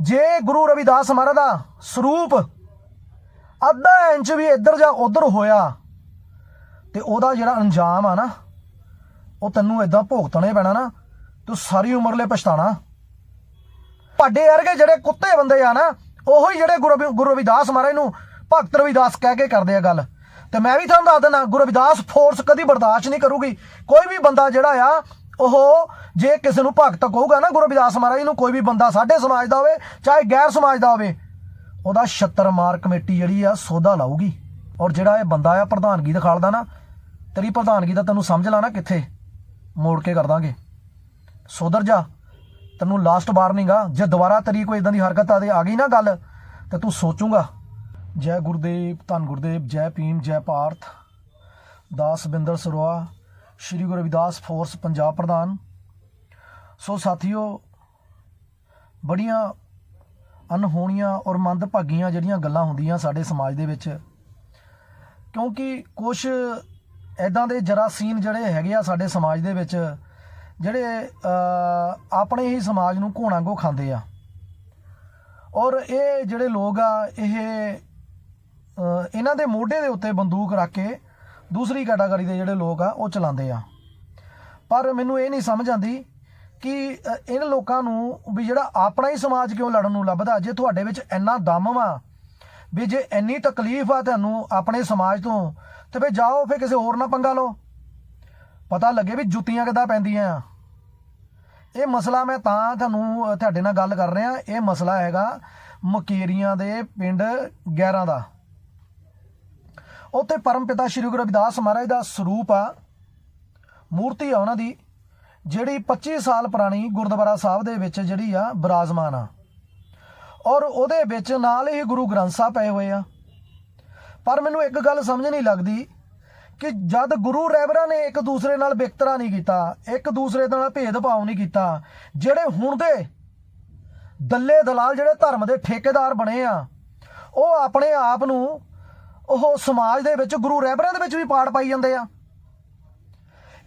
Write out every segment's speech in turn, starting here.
ਜੇ ਗੁਰੂ ਰਵਿਦਾਸ ਮਹਾਰਾਜ ਦਾ ਸਰੂਪ ਅੱਧਾ ਇੰਚ ਵੀ ਇੱਧਰ ਜਾਂ ਉੱਧਰ ਹੋਇਆ, ਤੇ ਉਹਦਾ ਜਿਹੜਾ ਅੰਜਾਮ ਆ ਨਾ, ਉਹ ਤੈਨੂੰ ਇਦਾਂ ਭੁਗਤਣੇ ਪੈਣਾ ਨਾ, ਤੂੰ ਸਾਰੀ ਉਮਰ ਲਈ ਪਛਤਾਣਾ। ਤੁਹਾਡੇ ਵਰਗੇ ਜਿਹੜੇ ਕੁੱਤੇ ਬੰਦੇ ਆ ਨਾ, ਉਹੀ ਜਿਹੜੇ ਗੁਰੂ ਰਵੀ- ਗੁਰੂ ਰਵਿਦਾਸ ਮਹਾਰਾਜ ਨੂੰ ਭਗਤ ਰਵਿਦਾਸ ਕਹਿ ਕੇ ਕਰਦੇ ਆ ਗੱਲ। ਤੇ ਮੈਂ ਵੀ ਤੁਹਾਨੂੰ ਦੱਸ ਦਿੰਦਾ, ਗੁਰੂ ਰਵਿਦਾਸ ਫੋਰਸ ਕਦੀ ਬਰਦਾਸ਼ਤ ਨਹੀਂ ਕਰੂਗੀ। ਕੋਈ ਵੀ ਬੰਦਾ ਜਿਹੜਾ ਆ ਉਹ ਜੇ ਕਿਸੇ ਨੂੰ ਭਗਤ ਕਹੂਗਾ ਨਾ ਗੁਰੂ ਰਵਿਦਾਸ ਮਹਾਰਾਜ ਨੂੰ, ਕੋਈ ਵੀ ਬੰਦਾ ਸਾਡੇ ਸਮਾਜ ਦਾ ਹੋਵੇ, ਚਾਹੇ ਗੈਰ ਸਮਾਜ ਦਾ ਹੋਵੇ, ਉਹਦਾ 76 ਮਾਰ ਕਮੇਟੀ ਜਿਹੜੀ ਆ ਸੋਧਾ ਲਾਊਗੀ। ਔਰ ਜਿਹੜਾ ਇਹ ਬੰਦਾ ਆ ਪ੍ਰਧਾਨਗੀ ਦਿਖਾਲਦਾ ਨਾ, ਤੇਰੀ ਪ੍ਰਧਾਨਗੀ ਦਾ ਤੈਨੂੰ ਸਮਝ ਲਾ ਨਾ ਕਿੱਥੇ? ਮੋੜ ਕੇ ਕਰ ਦਾਂਗੇ। ਸੁਧਰ ਜਾ, ਤੈਨੂੰ ਲਾਸਟ ਵਾਰਨਿੰਗ ਆ, ਜੇ ਦੁਬਾਰਾ ਤੇਰੀ ਕੋਈ ਇਦਾਂ ਦੀ ਹਰਕਤ ਆ ਦੇ ਆ ਗਈ ਨਾ ਗੱਲ, ਤੇ ਤੂੰ ਸੋਚੂਗਾ। ਜੈ ਗੁਰਦੇਵ, ਧੰਨ ਗੁਰਦੇਵ, ਜੈ ਭੀਮ, ਜੈ ਭਾਰਤ ਦਾਸ ਬਿੰਦਰ ਸਰੋਆ ਸ਼੍ਰੀ ਗੁਰੂ ਰਵਿਦਾਸ ਫੋਰਸ ਪੰਜਾਬ ਪ੍ਰਧਾਨ। ਸੋ ਸਾਥੀਓ, ਬੜੀਆਂ ਅਨਹੋਣੀਆਂ ਔਰ ਮੰਦਭਾਗੀਆਂ ਜਿਹੜੀਆਂ ਗੱਲਾਂ ਹੁੰਦੀਆਂ ਸਾਡੇ ਸਮਾਜ ਦੇ ਵਿੱਚ, ਕਿਉਂਕਿ ਕੁਝ ਐਦਾਂ ਦੇ ਜਰਾਸੀਨ ਜਿਹੜੇ ਹੈਗੇ ਆ ਸਾਡੇ ਸਮਾਜ ਦੇ ਵਿੱਚ, ਜਿਹੜੇ ਆਪਣੇ ਹੀ ਸਮਾਜ ਨੂੰ ਘੋਣਾਂਗੋ ਖਾਂਦੇ ਆ। ਔਰ ਇਹ ਜਿਹੜੇ ਲੋਕ ਆ, ਇਹ ਇਹਨਾਂ ਦੇ ਮੋਢੇ ਦੇ ਉੱਤੇ ਬੰਦੂਕ ਰੱਖ ਕੇ ਦੂਸਰੀ ਕੈਟਾਗਰੀ ਦੇ ਜਿਹੜੇ ਲੋਕ ਆ, ਉਹ ਚਲਾਉਂਦੇ ਆ। ਪਰ ਮੈਨੂੰ ਇਹ ਨਹੀਂ ਸਮਝ ਆਉਂਦੀ ਕਿ ਇਹਨਾਂ ਲੋਕਾਂ ਨੂੰ ਵੀ ਜਿਹੜਾ ਆਪਣਾ ਹੀ ਸਮਾਜ ਕਿਉਂ ਲੜਨ ਨੂੰ ਲੱਭਦਾ, ਜੇ ਤੁਹਾਡੇ ਵਿੱਚ ਇੰਨਾ ਦਮ ਵਾ, ਵੀ ਜੇ ਇੰਨੀ ਤਕਲੀਫ ਆ ਤੁਹਾਨੂੰ ਆਪਣੇ ਸਮਾਜ ਤੋਂ, ਤੇ ਫੇ ਜਾਓ ਫੇ ਕਿਸੇ ਹੋਰ ਨਾਲ ਪੰਗਾ ਲਓ। ਪਤਾ ਲੱਗੇ ਵੀ ਜੁੱਤੀਆਂ ਕਿੱਦਾਂ ਪੈਂਦੀਆਂ। ਆ ਇਹ ਮਸਲਾ ਮੈਂ ਤਾਂ ਤੁਹਾਨੂੰ ਤੁਹਾਡੇ ਨਾਲ ਗੱਲ ਕਰ ਰਿਹਾ, ਇਹ ਮਸਲਾ ਹੈਗਾ ਮਕੇਰੀਆਂ ਦੇ ਪਿੰਡ ਗੈਰਾਂ ਦਾ। ਉੱਥੇ ਪਰਮ ਪਿਤਾ ਸ਼੍ਰੀ ਗੁਰੂ ਰਵਿਦਾਸ ਮਹਾਰਾਜ ਦਾ ਸਰੂਪ ਆ। ਮੂਰਤੀ ਆ ਉਹਨਾਂ ਦੀ, ਜਿਹੜੀ 25 ਸਾਲ ਪੁਰਾਣੀ ਗੁਰਦੁਆਰਾ ਸਾਹਿਬ ਦੇ ਵਿੱਚ ਜਿਹੜੀ ਆ, ਬਿਰਾਜਮਾਨ ਆ। ਔਰ ਉਹਦੇ ਵਿੱਚ ਨਾਲ ਹੀ ਗੁਰੂ ਗ੍ਰੰਥ ਸਾਹਿਬ ਪਏ ਹੋਏ ਆ। ਪਰ ਮੈਨੂੰ ਇੱਕ ਗੱਲ ਸਮਝ ਨਹੀਂ ਲੱਗਦੀ ਕਿ ਜਦ ਗੁਰੂ ਰਹਿਬਰਾਂ ਨੇ ਇੱਕ ਦੂਸਰੇ ਨਾਲ ਵਿਤਕਰਾ ਨਹੀਂ ਕੀਤਾ, ਇੱਕ ਦੂਸਰੇ ਨਾਲ ਭੇਦਭਾਵ ਨਹੀਂ ਕੀਤਾ, ਜਿਹੜੇ ਹੁਣ ਦੇ ਦੱਲੇ ਦਲਾਲ ਜਿਹੜੇ ਧਰਮ ਦੇ ਠੇਕੇਦਾਰ ਬਣੇ ਆ, ਉਹ ਆਪਣੇ ਆਪ ਨੂੰ ਉਹ ਸਮਾਜ ਦੇ ਵਿੱਚ ਗੁਰੂ ਰਹਿਬਰਾਂ ਦੇ ਵਿੱਚ ਵੀ ਪਾੜ ਪਾਈ ਜਾਂਦੇ ਆ।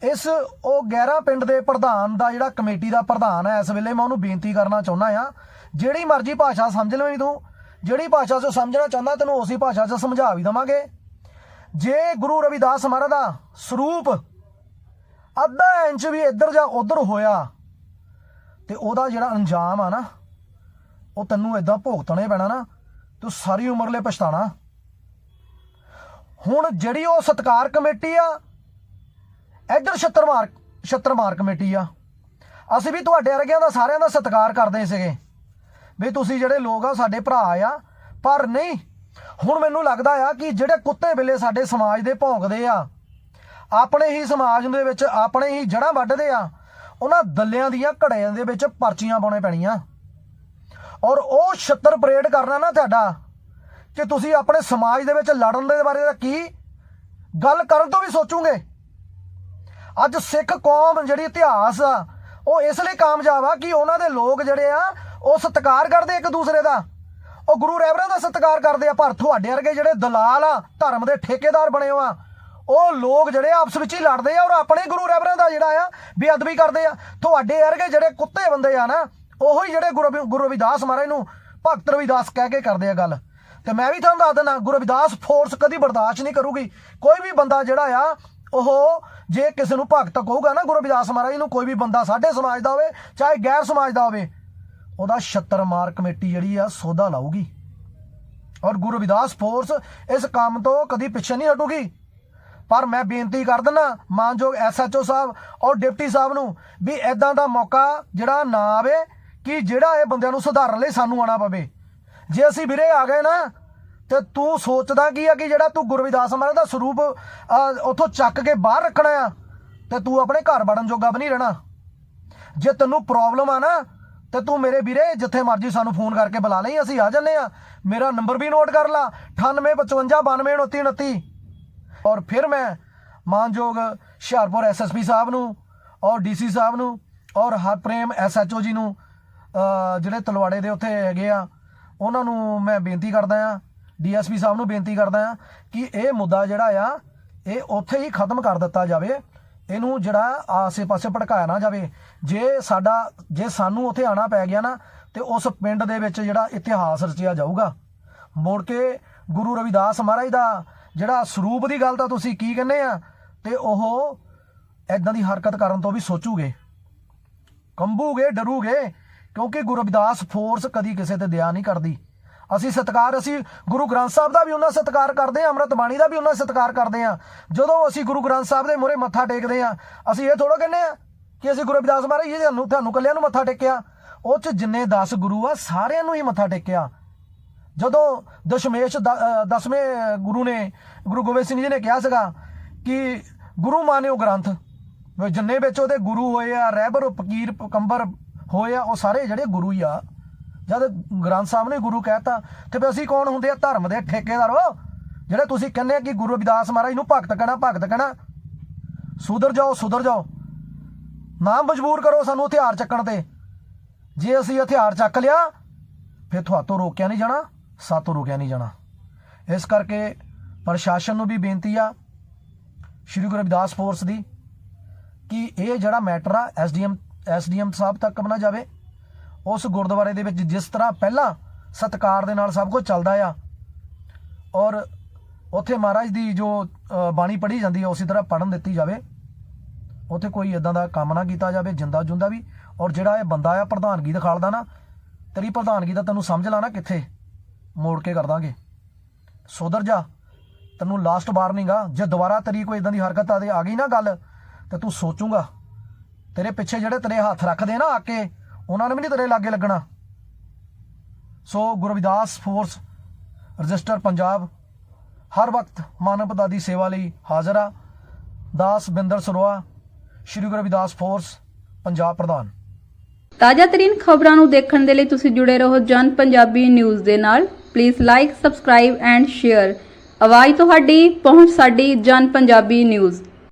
ਇਸ ਉਹ ਗਹਿਰਾ ਪਿੰਡ ਦੇ ਪ੍ਰਧਾਨ ਦਾ ਜਿਹੜਾ ਕਮੇਟੀ ਦਾ ਪ੍ਰਧਾਨ ਹੈ, ਇਸ ਵੇਲੇ ਮੈਂ ਉਹਨੂੰ ਬੇਨਤੀ ਕਰਨਾ ਚਾਹੁੰਦਾ ਆ, ਜਿਹੜੀ ਮਰਜ਼ੀ ਭਾਸ਼ਾ ਸਮਝ ਲਵੇਂ ਤੂੰ, ਜਿਹੜੀ ਭਾਸ਼ਾ 'ਚ ਸਮਝਣਾ ਚਾਹੁੰਦਾ ਤੈਨੂੰ ਉਸੇ ਭਾਸ਼ਾ 'ਚ ਸਮਝਾ ਵੀ ਦਵਾਂਗੇ। ਜੇ ਗੁਰੂ ਰਵਿਦਾਸ ਮਹਾਰਾਜ ਦਾ ਸਰੂਪ ਅੱਧਾ ਇੰਚ ਵੀ ਇੱਧਰ ਜਾਂ ਉੱਧਰ ਹੋਇਆ, ਤੇ ਉਹਦਾ ਜਿਹੜਾ ਅੰਜਾਮ ਆ ਨਾ, ਉਹ ਤੈਨੂੰ ਇਦਾਂ ਭੁਗਤਣੇ ਪੈਣਾ ਨਾ, ਤੂੰ ਸਾਰੀ ਉਮਰ ਲਈ ਪਛਤਾਣਾ ਹੁਣ ਜਿਹੜੀ ਉਹ ਸਤਕਾਰ ਕਮੇਟੀ ਆ, ਇੱਧਰ ਛਤਰਮਾਰ ਛਤਰਮਾਰ ਕਮੇਟੀ ਆ। ਅਸੀਂ ਵੀ ਤੁਹਾਡੇ ਵਰਗਿਆਂ ਦਾ ਸਾਰਿਆਂ ਦਾ ਸਤਿਕਾਰ ਕਰਦੇ ਸੀਗੇ। ਵੀ ਤੁਸੀਂ ਜਿਹੜੇ ਲੋਕ ਆ, ਸਾਡੇ ਭਰਾ ਆ, ਪਰ ਨਹੀਂ, ਹੁਣ ਮੈਨੂੰ ਲੱਗਦਾ ਆ ਕਿ ਜਿਹੜੇ ਕੁੱਤੇ ਬਿੱਲੇ ਸਾਡੇ ਸਮਾਜ ਦੇ ਭੌਂਕਦੇ ਆ, ਆਪਣੇ ਹੀ ਸਮਾਜ ਦੇ ਵਿੱਚ, ਆਪਣੇ ਹੀ ਜੜ੍ਹਾਂ ਵੱਢਦੇ ਆ, ਉਹਨਾਂ ਦੱਲਿਆਂ ਦੀਆਂ ਘੜਿਆਂ ਦੇ ਵਿੱਚ ਪਰਚੀਆਂ ਪਾਉਣੇ ਪੈਣੀਆਂ। ਔਰ ਉਹ ਛੱਤਰ ਪਰੇਡ ਕਰਨਾ ਨਾ ਤੁਹਾਡਾ ਕਿ ਤੁਸੀਂ ਆਪਣੇ ਸਮਾਜ ਦੇ ਵਿੱਚ ਲੜਨ ਦੇ ਬਾਰੇ ਦਾ ਕੀ ਗੱਲ ਕਰਨ ਤੋਂ ਵੀ ਸੋਚੋਗੇ? ਅੱਜ ਸਿੱਖ ਕੌਮ ਜਿਹੜੀ ਇਤਿਹਾਸ ਆ, ਉਹ ਇਸ ਲਈ ਕਾਮਯਾਬ ਆ ਕਿ ਉਹਨਾਂ ਦੇ ਲੋਕ ਜਿਹੜੇ ਆ, ਉਹ ਸਤਿਕਾਰ ਕਰਦੇ ਇੱਕ ਦੂਸਰੇ ਦਾ। ਉਹ ਗੁਰੂ ਰਹਿਬਰਾਂ ਦਾ ਸਤਿਕਾਰ ਕਰਦੇ ਆ, ਪਰ ਤੁਹਾਡੇ ਵਰਗੇ ਜਿਹੜੇ ਦਲਾਲ ਆ, ਧਰਮ ਦੇ ਠੇਕੇਦਾਰ ਬਣੇ ਹੋ ਆ, ਉਹ ਲੋਕ ਜਿਹੜੇ ਆਪਸ ਵਿੱਚ ਹੀ ਲੜਦੇ ਆ ਔਰ ਆਪਣੇ ਗੁਰੂ ਰਹਿਬਰਾਂ ਦਾ ਜਿਹੜਾ ਆ, ਬੇਅਦਬੀ ਕਰਦੇ ਆ। ਤੁਹਾਡੇ ਵਰਗੇ ਜਿਹੜੇ ਕੁੱਤੇ ਬੰਦੇ ਆ ਨਾ, ਉਹੀ ਜਿਹੜੇ ਗੁਰੂ ਰਵੀ- ਗੁਰੂ ਰਵਿਦਾਸ ਮਹਾਰਾਜ ਨੂੰ ਭਗਤ ਰਵਿਦਾਸ ਕਹਿ ਕੇ ਕਰਦੇ ਆ ਗੱਲ। ਤੇ ਮੈਂ ਵੀ ਤੁਹਾਨੂੰ ਦੱਸ ਦਿੰਦਾ, ਗੁਰੂ ਰਵਿਦਾਸ ਫੋਰਸ ਕਦੀ ਬਰਦਾਸ਼ਤ ਨਹੀਂ ਕਰੂਗੀ। ਕੋਈ ਵੀ ਬੰਦਾ ਜਿਹੜਾ ਆ, ਉਹ ਜੇ ਕਿਸੇ ਨੂੰ ਭਗਤ ਕਹੂਗਾ ਨਾ ਗੁਰੂ ਰਵਿਦਾਸ ਮਹਾਰਾਜ ਨੂੰ, ਕੋਈ ਵੀ ਬੰਦਾ ਸਾਡੇ ਸਮਾਜ ਦਾ ਹੋਵੇ, ਚਾਹੇ ਗੈਰ ਸਮਾਜ ਦਾ ਹੋਵੇ, ਉਹਦਾ 76 ਮਾਰ ਕਮੇਟੀ ਜਿਹੜੀ ਆ, ਸੋਧਾ ਲਾਊਗੀ। ਔਰ ਗੁਰੂ ਰਵਿਦਾਸ ਫੋਰਸ ਇਸ ਕੰਮ ਤੋਂ ਕਦੀ ਪਿੱਛੇ ਨਹੀਂ ਹਟੂਗੀ। ਪਰ ਮੈਂ ਬੇਨਤੀ ਕਰ ਦਿੰਦਾ, ਮਾਨਯੋਗ ਐਸਐਚਓ ਸਾਹਿਬ ਔਰ ਡਿਪਟੀ ਸਾਹਿਬ ਨੂੰ, ਵੀ ਐਦਾਂ ਦਾ ਮੌਕਾ ਜਿਹੜਾ ਨਾ ਆਵੇ, ਕਿ ਜਿਹੜਾ ਇਹ ਬੰਦਿਆਂ ਨੂੰ ਸੁਧਾਰਨ ਲਈ ਸਾਨੂੰ ਆਣਾ ਪਵੇ। ਜੇ ਅਸੀਂ ਵੀਰੇ ਆ ਗਏ ਨਾ ਤੇ ਤੂੰ ਸੋਚਦਾ ਕੀ ਆ ਕਿ ਜਿਹੜਾ ਤੂੰ ਗੁਰਵਿਦਾਸ ਮਹਾਰਾਜ ਦਾ ਸਰੂਪ ਅਹ, ਉੱਥੋਂ ਚੱਕ ਕੇ ਬਾਹਰ ਰੱਖਣਾ ਆ ਤੇ ਤੂੰ ਆਪਣੇ ਘਰ ਵੜਨ ਜੋਗਾ ਵੀ ਨਹੀਂ ਰਹਿਣਾ। ਜੇ ਤੈਨੂੰ ਪ੍ਰੋਬਲਮ ਆ ਨਾ ਤੇ ਤੂੰ ਮੇਰੇ ਵੀਰੇ ਜਿੱਥੇ ਮਰਜ਼ੀ ਸਾਨੂੰ ਫੋਨ ਕਰਕੇ ਬੁਲਾ ਲਈ ਅਸੀਂ ਆ ਜੰਨੇ ਆ। ਮੇਰਾ ਨੰਬਰ ਵੀ ਨੋਟ ਕਰ ਲਾ 9855922929 ਔਰ ਫਿਰ ਮੈਂ ਮਾਨਯੋਗ ਹੁਸ਼ਿਆਰਪੁਰ ਐਸਐਸਪੀ ਸਾਹਿਬ ਨੂੰ ਔਰ ਡੀਸੀ ਸਾਹਿਬ ਨੂੰ ਔਰ ਹਰਪ੍ਰੇਮ ਐਸਐਚਓ ਜੀ ਨੂੰ ਜਿਹੜੇ ਤਲਵਾੜੇ ਦੇ ਉੱਥੇ ਹੈਗੇ ਆ ਉਹਨਾਂ ਨੂੰ ਮੈਂ ਬੇਨਤੀ ਕਰਦਾ ਆ ਡੀਐਸਪੀ ਸਾਹਿਬ ਨੂੰ ਬੇਨਤੀ ਕਰਦਾ ਆ ਕਿ ਇਹ ਮੁੱਦਾ ਜਿਹੜਾ ਆ, ਇਹ ਉੱਥੇ ਹੀ ਖਤਮ ਕਰ ਦਿੱਤਾ ਜਾਵੇ। ਇਹਨੂੰ ਜਿਹੜਾ ਆਸੇ-ਪਾਸੇ ਭੜਕਾਇਆ ਨਾ ਜਾਵੇ। ਜੇ ਸਾਡਾ, ਜੇ ਸਾਨੂੰ ਉੱਥੇ ਆਣਾ ਪੈ ਗਿਆ ਨਾ, ਤੇ ਉਸ ਪਿੰਡ ਦੇ ਵਿੱਚ ਜਿਹੜਾ ਇਤਿਹਾਸ ਰਚਿਆ ਜਾਊਗਾ। ਮੁੜ ਕੇ ਗੁਰੂ ਰਵਿਦਾਸ ਮਹਾਰਾਜ ਦਾ ਜਿਹੜਾ ਸਰੂਪ ਦੀ ਗੱਲ ਤਾਂ ਤੁਸੀਂ ਕੀ ਕਹਿੰਦੇ ਆ, ਤੇ ਉਹ ਐਦਾਂ ਦੀ ਹਰਕਤ ਕਰਨ ਤੋਂ ਵੀ ਸੋਚੂਗੇ। ਕੰਬੂਗੇ, ਡਰੂਗੇ ਕਿਉਂਕਿ ਗੁਰੂ ਰਵਿਦਾਸ ਫੋਰਸ ਕਦੀ ਕਿਸੇ ਤੇ ਦਇਆ ਨਹੀਂ ਕਰਦੀ। ਅਸੀਂ ਸਤਿਕਾਰ, ਅਸੀਂ ਗੁਰੂ ਗ੍ਰੰਥ ਸਾਹਿਬ ਦਾ ਵੀ ਉਹਨਾਂ ਸਤਿਕਾਰ ਕਰਦੇ ਆ ਅੰਮ੍ਰਿਤ ਬਾਣੀ ਦਾ ਵੀ ਉਹਨਾਂ ਸਤਿਕਾਰ ਕਰਦੇ ਆ ਜਦੋਂ ਅਸੀਂ ਗੁਰੂ ਗ੍ਰੰਥ ਸਾਹਿਬ ਦੇ ਮੂਹਰੇ ਮੱਥਾ ਟੇਕਦੇ ਆ ਅਸੀਂ ਇਹ ਥੋੜਾ ਕਹਿੰਦੇ ਆ ਕਿ ਅਸੀਂ ਗੁਰੂ ਰਵਿਦਾਸ ਮਹਾਰਾਜ ਜੀ ਤੁਹਾਨੂੰ ਤੁਹਾਨੂੰ ਕੱਲਿਆਂ ਨੂੰ ਮੱਥਾ ਟੇਕਿਆ। ਉਹ ਚ ਜਿੰਨੇ 10 ਗੁਰੂ ਆ, ਸਾਰਿਆਂ ਨੂੰ ਹੀ ਮੱਥਾ ਟੇਕਿਆ। ਜਦੋਂ ਦਸ਼ਮੇਸ਼ ਦ- ਅਹ ਦਸਵੇਂ ਗੁਰੂ ਨੇ, ਗੁਰੂ ਗੋਬਿੰਦ ਸਿੰਘ ਜੀ ਨੇ ਕਿਹਾ ਸੀਗਾ ਕਿ ਗੁਰੂ ਮਾਨਿਓ ਗ੍ਰੰਥ ਜਿੰਨੇ ਵਿੱਚ ਉਹਦੇ ਗੁਰੂ ਹੋਏ ਆ, ਰਹਿਬਰ, ਫਕੀਰ ਪਕੰਬਰ ਹੋਏ ਆ, ਉਹ ਸਾਰੇ ਜਿਹੜੇ ਗੁਰੂ ਹੀ ਆ। ਜਦ ਗ੍ਰੰਥ ਸਾਹਿਬ ਨੇ ਗੁਰੂ ਕਹਿਤਾ, ਤੇ ਫਿਰ ਅਸੀਂ ਕੌਣ ਹੁੰਦੇ ਆ? ਧਰਮ ਦੇ ਠੇਕੇਦਾਰੋ ਜਿਹੜੇ ਤੁਸੀਂ ਕਹਿੰਦੇ ਆ ਕਿ ਗੁਰੂ ਰਵਿਦਾਸ ਮਹਾਰਾਜ ਨੂੰ ਭਗਤ ਕਹਿਣਾ ਭਗਤ ਕਹਿਣਾ। ਸੁਧਰ ਜਾਓ ਸੁਧਰ ਜਾਓ। ਨਾ ਮਜਬੂਰ ਕਰੋ ਸਾਨੂੰ ਹਥਿਆਰ ਚੱਕਣ ਤੇ। ਜੇ ਅਸੀਂ ਹਥਿਆਰ ਚੱਕ ਲਿਆ, ਫਿਰ ਤੁਹਾਤੋਂ ਰੋਕਿਆ ਨਹੀਂ ਜਾਣਾ, ਸਾਤੋਂ ਰੋਕਿਆ ਨਹੀਂ ਜਾਣਾ। ਇਸ ਕਰਕੇ ਪ੍ਰਸ਼ਾਸਨ ਨੂੰ ਵੀ ਬੇਨਤੀ ਆ, ਸ਼੍ਰੀ ਗੁਰੂ ਰਵਿਦਾਸ ਫੋਰਸ ਦੀ, ਕਿ ਇਹ ਜਿਹੜਾ ਮੈਟਰ ਆ ਐਸਡੀਐਮ ਐਸਡੀਐਮ ਸਾਹਿਬ ਤੱਕ ਬਣਾ ਜਾਵੇ। ਉਸ ਗੁਰਦੁਆਰੇ ਦੇ ਵਿੱਚ ਜਿਸ ਤਰ੍ਹਾਂ ਪਹਿਲਾਂ ਸਤਕਾਰ ਦੇ ਨਾਲ ਸਭ ਕੁਝ ਚੱਲਦਾ ਆ, ਔਰ ਉੱਥੇ ਮਹਾਰਾਜ ਦੀ ਜੋ ਬਾਣੀ ਪੜ੍ਹੀ ਜਾਂਦੀ ਹੈ ਉਸੇ ਤਰ੍ਹਾਂ ਪੜਨ ਦਿੱਤੀ ਜਾਵੇ। ਉੱਥੇ ਕੋਈ ਇਦਾਂ ਦਾ ਕੰਮ ਨਾ ਕੀਤਾ ਜਾਵੇ, ਜਿੰਦਾ ਜੁੰਦਾ ਵੀ, ਔਰ ਜਿਹੜਾ ਇਹ ਬੰਦਾ ਆ, ਪ੍ਰਧਾਨਗੀ ਦਿਖਾਲਦਾ ਨਾ, ਤੇਰੀ ਪ੍ਰਧਾਨਗੀ ਦਾ ਤੈਨੂੰ ਸਮਝ ਲਾ ਨਾ ਕਿੱਥੇ? ਮੋੜ ਕੇ ਕਰ ਦਾਂਗੇ। ਸੁਧਰ ਜਾ, ਤੈਨੂੰ ਲਾਸਟ ਵਾਰਨਿੰਗ ਆ, ਜੇ ਦੁਬਾਰਾ ਤੇਰੀ ਕੋਈ ਇਦਾਂ ਦੀ ਹਰਕਤ ਆ ਦੇ ਆ ਗਈ ਨਾ ਗੱਲ, ਤੇ ਤੂੰ ਸੋਚੂਗਾ। ਤੇਰੇ ਪਿੱਛੇ ਜਿਹੜੇ ਤੇਰੇ ਹੱਥ ਰੱਖਦੇ ਨਾ ਆ ਕੇ, ਉਹਨਾਂ ਨੇ ਵੀ ਨਹੀਂ ਤੇਰੇ ਲਾਗੇ ਲੱਗਣਾ। So Gurvidas force register Punjab, ਹਰ ਵਕਤ ਮਾਨਵਤਾ ਦੀ ਸੇਵਾ ਲਈ ਹਾਜ਼ਰ ਆ। ਦਾਸ ਬਿੰਦਰ ਸਰੋਆ, ਸ਼੍ਰੀ ਗੁਰੂ ਰਵਿਦਾਸ ਫੋਰਸ ਪੰਜਾਬ ਪ੍ਰਧਾਨ। ਤਾਜ਼ਾ ਤਰੀਨ ਖਬਰਾਂ ਨੂੰ ਦੇਖਣ ਦੇ ਲਈ ਤੁਸੀਂ ਜੁੜੇ ਰਹੋ ਜਨ ਪੰਜਾਬੀ ਨਿਊਜ਼ ਦੇ ਨਾਲ। Please like subscribe and share ਆਵਾਜ਼ ਤੁਹਾਡੀ, ਪਹੁੰਚ ਸਾਡੀ ਜਨ ਪੰਜਾਬੀ ਨਿਊਜ਼।